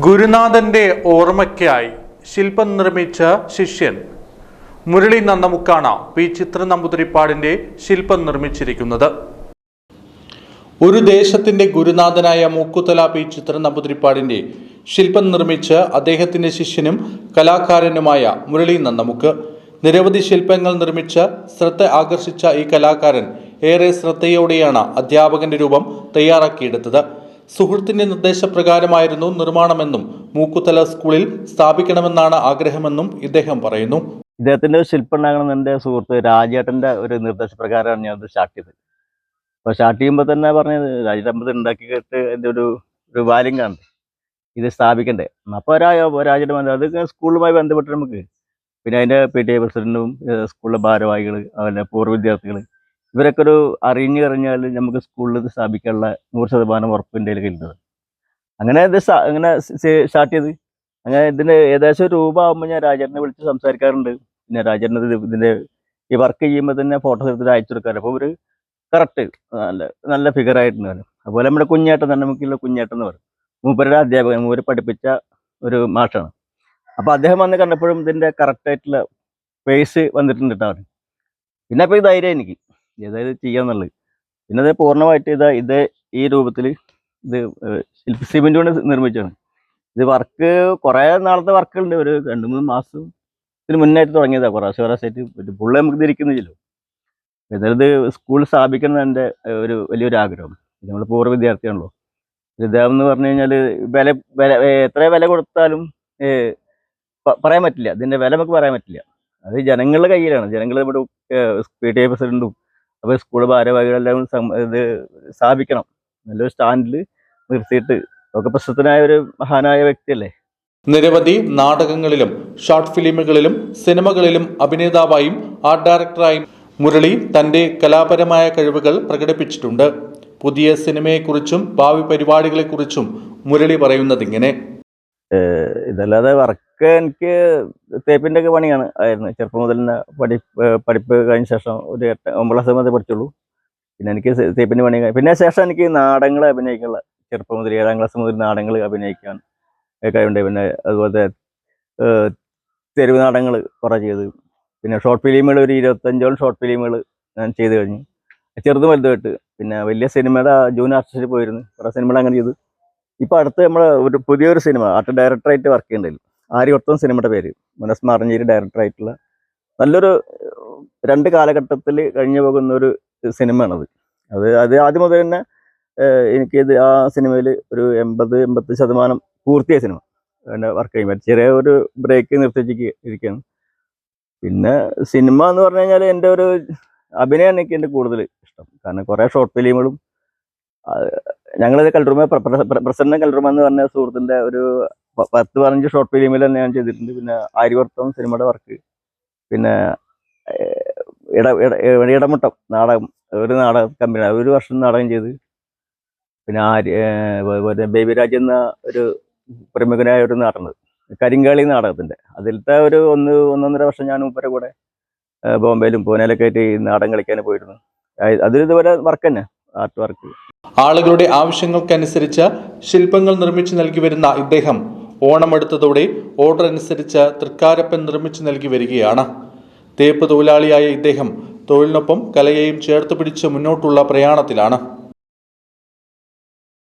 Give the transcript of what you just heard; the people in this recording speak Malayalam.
ഗുരുനാഥന്റെ ഓർമ്മയ്ക്കായി ശില്പം നിർമ്മിച്ച ശിഷ്യൻ മുരളി നന്ദമുക്കാണ് പി ചിത്ര നമ്പൂതിരിപ്പാടിന്റെ ശില്പം നിർമ്മിച്ചിരിക്കുന്നത്. ഒരു ദേശത്തിന്റെ ഗുരുനാഥനായ മൂക്കുത്തല പി ചിത്ര നമ്പൂതിരിപ്പാടിന്റെ ശില്പം നിർമ്മിച്ച് അദ്ദേഹത്തിന്റെ ശിഷ്യനും കലാകാരനുമായ മുരളി നന്ദമുക്ക്. നിരവധി ശില്പങ്ങൾ നിർമ്മിച്ച് ശ്രദ്ധ ആകർഷിച്ച ഈ കലാകാരൻ ഏറെ ശ്രദ്ധയോടെയാണ് അധ്യാപകന്റെ രൂപം തയ്യാറാക്കിയെടുത്തത്. സുഹൃത്തിന്റെ നിർദ്ദേശപ്രകാരമായിരുന്നു നിർമ്മാണമെന്നും മൂക്കുത്തല സ്കൂളിൽ സ്ഥാപിക്കണമെന്നാണ് ആഗ്രഹമെന്നും ഇദ്ദേഹം പറയുന്നു. ഇദ്ദേഹത്തിന്റെ ശില്പം ഉണ്ടാകണം എന്റെ സുഹൃത്ത് രാജേട്ടന്റെ ഒരു നിർദ്ദേശപ്രകാരമാണ് ഞാൻ സ്റ്റാർട്ട് ചെയ്തത്. അപ്പോൾ സ്റ്റാർട്ട് ചെയ്യുമ്പോൾ തന്നെ പറഞ്ഞത് രാജേട്ടൻ ഉണ്ടാക്കി കേട്ട് എന്റെ ഒരു ഒരു വാല്യം കാണുന്നത് ഇത് സ്ഥാപിക്കണ്ടേ. അപ്പോൾ ഒരാ രാജേട്ടൻ വന്നത് അത് സ്കൂളുമായി ബന്ധപ്പെട്ട് നമുക്ക്. പിന്നെ അതിന്റെ പി ടി എ പ്രസിഡന്റും സ്കൂളിലെ ഭാരവാഹികൾ അതുപോലെ പൂർവ വിദ്യാർത്ഥികൾ ഇവരൊക്കെ ഒരു അറിഞ്ഞു കഴിഞ്ഞാൽ നമുക്ക് സ്കൂളിൽ സ്ഥാപിക്കാനുള്ള നൂറ് ശതമാനം ഉറപ്പ് എന്റെ കയ്യിലുണ്ട് അങ്ങനെ ഇത് അങ്ങനെ സ്റ്റാർട്ട് ചെയ്ത്. അങ്ങനെ ഇതിന് ഏകദേശം രൂപ ആകുമ്പോൾ ഞാൻ രാജേട്ടനെ വിളിച്ച് സംസാരിക്കാറുണ്ട്. പിന്നെ രാജേട്ടൻ ഇതിന്റെ ഈ വർക്ക് ചെയ്യുമ്പോൾ തന്നെ ഫോട്ടോസ് എടുത്തിട്ട് അയച്ചു കൊടുക്കാറ് അപ്പോൾ ഒരു കറക്റ്റ് നല്ല നല്ല ഫിഗർ ആയിട്ടുണ്ട്. അതുപോലെ നമ്മുടെ കുഞ്ഞേട്ടൻ തന്നെ നമുക്കുള്ള കുഞ്ഞേട്ടൻ എന്ന് പറയും. മൂപ്പരുടെ അധ്യാപകൻ മൂപ്പര് പഠിപ്പിച്ച ഒരു മാഷാണ്. അപ്പോൾ അദ്ദേഹം വന്ന് കണ്ടപ്പോഴും ഇതിന്റെ കറക്റ്റ് ആയിട്ടുള്ള ഫേസ് വന്നിട്ടുണ്ട് കേട്ടോ പിന്നെ അപ്പോൾ ഈ ധൈര്യം എനിക്ക്. ഏതായത് ചെയ്യാന്നുള്ളത്. പിന്നെ അത് പൂർണമായിട്ട് ഇതാ ഇത് ഈ രൂപത്തിൽ ഇത് ശില്പ കൊണ്ട് നിർമ്മിച്ചാണ് ഇത് വർക്ക് കുറേ നാളത്തെ വർക്കുണ്ട് ഒരു രണ്ട് മൂന്ന് മാസം ഇതിന് മുന്നായിട്ട് തുടങ്ങിയതാണ് കുറേ കുറേശ്ശായിട്ട് പുള്ളി നമുക്ക് ഇതിരിക്കുന്നില്ലല്ലോ ഇത് സ്കൂൾ സ്ഥാപിക്കണം എന്റെ ഒരു വലിയൊരു ആഗ്രഹം. നമ്മൾ പൂർവ വിദ്യാർത്ഥിയാണല്ലോ. എന്ന് പറഞ്ഞു കഴിഞ്ഞാൽ വില വില എത്ര വില കൊടുത്താലും പറയാൻ പറ്റില്ല. ഇതിന്റെ വില നമുക്ക് പറയാൻ പറ്റില്ല. അത് ജനങ്ങളുടെ കയ്യിലാണ്. ജനങ്ങൾ ഇവിടെ പി ടി എ പ്രസിഡന്റും അപ്പോൾ സ്കൂൾ ഭാരവാഹികളെല്ലാം ഇത് സ്ഥാപിക്കണം. നല്ലൊരു സ്റ്റാൻഡിൽ നിർത്തിയിട്ട്. ഒക്കെ പ്രശസ്തനായ ഒരു മഹാനായ വ്യക്തിയല്ലേ? നിരവധി നാടകങ്ങളിലും ഷോർട്ട് ഫിലിമുകളിലും സിനിമകളിലും അഭിനേതാവായും ആർട്ട് ഡയറക്ടറായും മുരളി തന്റെ കലാപരമായ കഴിവുകൾ പ്രകടിപ്പിച്ചിട്ടുണ്ട്. പുതിയ സിനിമയെക്കുറിച്ചും ഭാവി പരിപാടികളെക്കുറിച്ചും മുരളി പറയുന്നതിങ്ങനെ. ഇതല്ലാതെ വർക്ക് എനിക്ക് തേപ്പിന്റെ ഒക്കെ പണിയാണ്. ആയിരുന്നു. ചെറുപ്പം മുതൽ പഠി പഠിപ്പ് കഴിഞ്ഞ ശേഷം ഒരു എട്ട് ഒമ്പത് ക്ലാസ് മതി പഠിച്ചുള്ളൂ. പിന്നെ എനിക്ക് തേപ്പിന്റെ പണി പിന്നെ ശേഷം എനിക്ക് നാടകങ്ങൾ അഭിനയിക്കാനുള്ള ചെറുപ്പം മുതൽ ഏഴാം ക്ലാസ് മുതൽ നാടകങ്ങൾ അഭിനയിക്കാൻ കഴിവുണ്ട്. പിന്നെ അതുപോലെ തെരുവ് നാടകങ്ങൾ കുറേ ചെയ്ത്. പിന്നെ ഷോർട്ട് ഫിലിമുകൾ ഒരു ഇരുപത്തഞ്ചോളം ഷോർട്ട് ഫിലിമുകൾ ഞാൻ ചെയ്ത് കഴിഞ്ഞു. ചെറുതും വലുതുമായിട്ട് പിന്നെ വലിയ സിനിമയുടെ ജൂൺ ആർട്ടിസ്റ്റിൽ പോയിരുന്നു. കുറേ സിനിമകൾ അങ്ങനെ ചെയ്തു. ഇപ്പൊ അടുത്ത് നമ്മൾ ഒരു പുതിയൊരു സിനിമ ആർട്ട് ഡയറക്ടറായിട്ട് വർക്ക് ചെയ്യുന്നുണ്ട് ആര്യവർത്തം സിനിമയുടെ പേര് മനസ് മാറഞ്ചേരി ഡയറക്ടറായിട്ടുള്ള നല്ലൊരു രണ്ട് കാലഘട്ടത്തിൽ കഴിഞ്ഞു പോകുന്ന ഒരു സിനിമയാണത്. അത് അത് ആദ്യം മുതൽ തന്നെ എനിക്ക് എനിക്കിത് ആ സിനിമയിൽ ഒരു എൺപത് എൺപത്തി ശതമാനം പൂർത്തിയായ സിനിമ. എന്റെ വർക്ക് ചെയ്യുമ്പോൾ ചെറിയ ഒരു ബ്രേക്ക് നിർത്തിച്ച് ഇരിക്കുകയാണ് പിന്നെ സിനിമ എന്ന് പറഞ്ഞു കഴിഞ്ഞാൽ എന്റെ ഒരു അഭിനയമാണ് എനിക്ക് എന്റെ കൂടുതൽ ഇഷ്ടം. കാരണം കുറേ ഷോർട്ട് ഫിലിമുകളും ഞങ്ങളിത് കൽറൂമ പ്രസന്ന കൽറൂമ എന്ന് പറഞ്ഞ സുഹൃത്തിന്റെ ഒരു പത്ത് പതിനഞ്ച് ഷോർട്ട് ഫിലിമിൽ തന്നെ ഞാൻ ചെയ്തിട്ടുണ്ട്. പിന്നെ ആര്യവർത്തം സിനിമയുടെ വർക്ക് പിന്നെ ഇട ഇടമുട്ടം നാടകം. ഒരു നാടക കമ്പനി ഒരു വർഷം നാടകം ചെയ്ത്. പിന്നെ ആര്യ ബേബിരാജ് എന്ന ഒരു പ്രമുഖനായ ഒരു നാടകം കരിങ്കാളി നാടകത്തിന്റെ. അതിലത്തെ ഒരു ഒന്ന് ഒന്നൊന്നര വർഷം ഞാൻ മൂപ്പരെ കൂടെ ബോംബെയിലും പൂനെയിലൊക്കെ ആയിട്ട് നാടകം കളിക്കാൻ പോയിരുന്നു. അതിലിതുപോലെ വർക്ക് തന്നെ ആർട്ട് വർക്ക് ആളുകളുടെ ആവശ്യങ്ങൾക്കനുസരിച്ച് ശില്പങ്ങൾ നിർമ്മിച്ചു നൽകി വരുന്ന ഇദ്ദേഹം ഓണമെടുത്തതോടെ ഓർഡർ അനുസരിച്ച് തൃക്കാരപ്പൻ നിർമ്മിച്ചു നൽകി വരികയാണ്. തേപ്പ് തൊഴിലാളിയായ ഇദ്ദേഹം തൊഴിലിനൊപ്പം കലയെയും ചേർത്ത് പിടിച്ച് മുന്നോട്ടുള്ള പ്രയാണത്തിലാണ്.